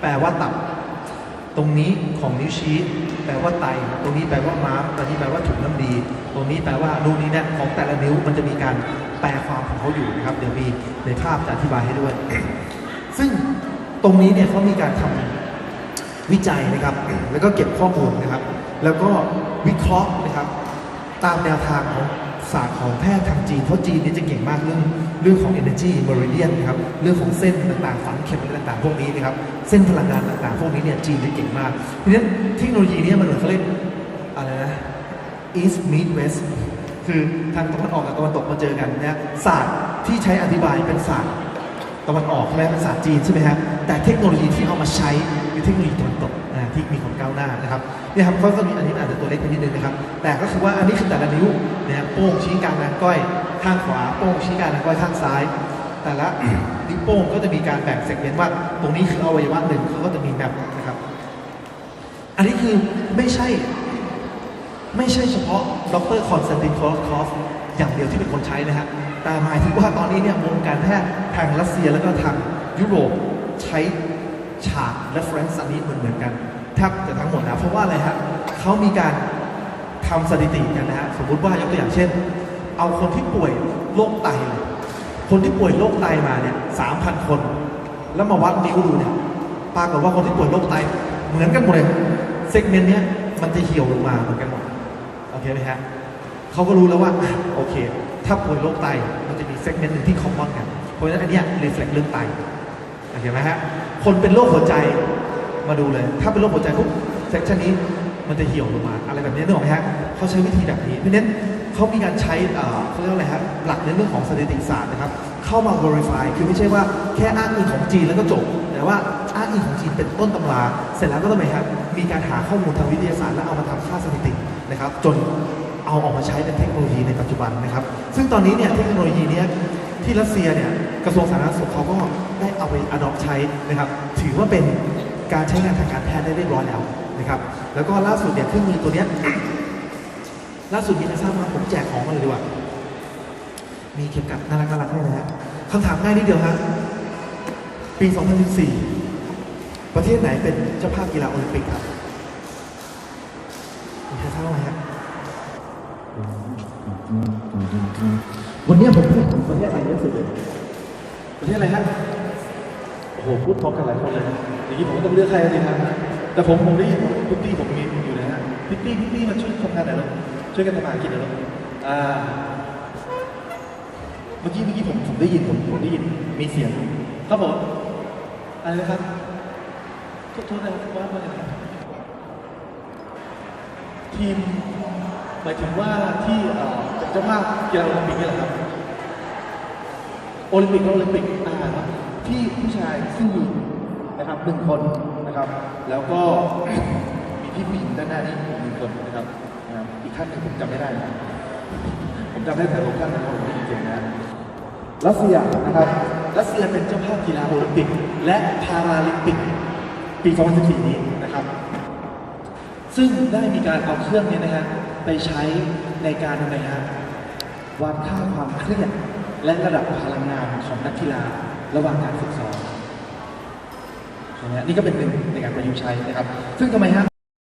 แปลว่าตับ ตรงนี้ของนิ้วชี้แปลว่าไต ตรงนี้แปลว่าม้ามตรงนี้แปลว่าถุงน้ำดี ตรงนี้แปลว่านู่นนี่นั่นของแต่ละนิ้วมันจะมีการแปลความของเขาอยู่นะครับ เดี๋ยวมีในภาพจะอธิบายให้ด้วย ซึ่งตรงนี้เนี่ยเขามีการทำวิจัยนะครับ แล้วก็เก็บข้อมูลนะครับ แล้วก็วิเคราะห์นะครับ ตามแนวทางของ ศาสตร์ของแพทย์ทางจีน เพราะจีนเนี่ยจะเก่งมากเรื่องเรื่องของ energy meridian นะครับ เรื่องของเส้นต่างๆฝังเข็มอะไรต่างๆ พวกนี้นะครับ เส้นพลังงานต่างๆ พวกนี้เนี่ยจีนจะเก่งมากเพราะฉะนั้นเทคโนโลยีเนี้มันเหมือนเขาเรียกอะไรนะ east meet west คือทางตะวันออกกับตะวันตกมาเจอกันนะศาสตร์ที่ใช้อธิบายเป็นศาสตร์ ตะวันออกใช่ไหมเป็นศาจีนใช่ไหมฮะแต่เทคโนโลยีที่เอามาใช้คือเทคโนโลยีตะวันตกที่มีความก้าวหน้านะครับนี่ครับเขาก็มีอันนี้อาจจะตัวเล็กไปนิดนึงนะครับ แต่ก็คือว่าอันนี้คือแต่ละนิ้วนะครับโป้งชี้กลางนางก้อยข้างขวาโป้งชี้กลางนางก้อยข้างซ้าย แต่ละนิ้วโป้งก็จะมีการแบ่งเซกเมนต์ว่าตรงนี้คืออวัยวะหนึ่งเขาก็จะมีแบบนะครับ อันนี้คือไม่ใช่ ไม่ใช่เฉพาะดรคอนสแตนตินคอสคอฟอย่างเดียวที่เป็นคนใช้นะฮะแต่หมายถึงว่าตอนนี้เนี่ยวงการแพทย์ทางรัสเซียแล้วก็ทางยุโรปใช้ฉาก reference อันนี้เหมือนเหมือนกันแทบจะทั้งหมดนะเพราะว่าอะไรฮะเขามีการทำสถิติกันนะฮะสมมุติว่ายกตัวอย่างเช่น เอาคนที่ป่วยโรคไตเลยคนที่ป่วยโรคไตมาเนี่ยสามพันคน แล้วมาวัดนิ้วดูเนี่ยปรากฏว่าคนที่ป่วยโรคไตเหมือนกันหมดเลยเซกเมนต์เนี้ยมันจะเหี่ยวลงมาเหมือนกันหมด เคไหมฮะเขาก็รู้แล้วว่าโอเค ถ้าป่วยโรคไตมันจะมีเซกเมนต์หนึ่งที่คอมมอนกันเพราะฉะนั้นอันเนี้ยรีเฟล็กเรื่องไตโอเคไหมฮะคนเป็นโรคหัวใจมาดูเลย ถ้าเป็นโรคหัวใจปุ๊บเซกชันนี้มันจะเหี่ยวลงมา อะไรแบบนี้นึกออกไหมฮะเขาใช้วิธีแบบนี้เพราะฉะนั้นเขามีการใช้เขาเรียกว่าอะไรฮะหลักในเรื่องของสถิติศาสตร์นะครับ เข้ามา verify คือไม่ใช่ว่าแค่อ้างอิงของจีนแล้วก็จบ แต่ว่าอ้างอิงของจีนเป็นต้นตำรา เสร็จแล้วก็ต้องไปครับมีการหาข้อมูลทางวิทยาศาสตร์แล้วเอามาทำค่าสถิติ นะครับจนเอาออกมาใช้เป็นเทคโนโลยีในปัจจุบันนะครับ ซึ่งตอนนี้เนี่ยเทคโนโลยีเนี้ยที่รัสเซียเนี่ยกระทรวงสาธารณสุขเขาก็ได้เอาไป adopt ใช้นะครับถือว่าเป็นการใช้งานทางการแพทย์ได้เรียบร้อยแล้วนะครับแล้วก็ล่าสุดเนี่ยเครื่องมือตัวเนี้ยล่าสุดมีอะไรทราบมาผมแจกของมาเลยดีกว่ามีเข็มกลัดน่ารักน่ารักให้นะฮะคำถามง่ายนิดเดียวฮะปี 2014 ประเทศไหนเป็นเจ้าภาพกีฬาโอลิมปิกครับ วันนี้ผมพูดถึงประเทศอะไรเยอะสุดเลยประเทศอะไรฮะโอ้โหพูดพร้อมกันหลายคนเลยอย่างนี้ผมก็ต้องเลือกใครสิครับแต่ผมผมได้ยินพิตตี้ผมมีอยู่นะฮะพิตตี้พิตตี้มาช่วยทำงานหน่อยแล้วช่วยกันทำมาหากินหน่อยแล้วอ่าเมื่อกี้เมื่อกี้ผมผมได้ยินผมผมได้ยินมีเสียงครับผมอะไรนะครับโทษโทษนะครับว่าว่าอะไรทีมหมายถึงว่าที่เอ่อ จ้าภาพกีฬาโอลิมปิกนี่แหละครับ โอลิมปิกโอลิมปิกอ่าครับที่ผู้ชายซึ่งมีนะครับหนึ่งคนนะครับ แล้วก็มีพี่ผู้หญิงด้านหน้านี้อีกหนึ่งคนนะครับอีกท่านหนึ่งผมจำไม่ได้นะผมจำได้แต่ลงท่านนะครับผมได้ยินเสียงนะรัสเซียนะครับรัสเซียเป็นเจ้าภาพกีฬาโอลิมปิก และพาราลิมปิก ปี 2014 นี้นะครับ ซึ่งได้มีการเอาเครื่องนี้นะฮะไปใช้ในการทำไมฮะ วัดค่าความเครียดและระดับพลังงานของนักกีฬาระหว่างการฝึกซ้อมนะนี่ก็เป็นหนึ่งในการประยุกต์ใช้นะครับ ซึ่งทำไมฮะ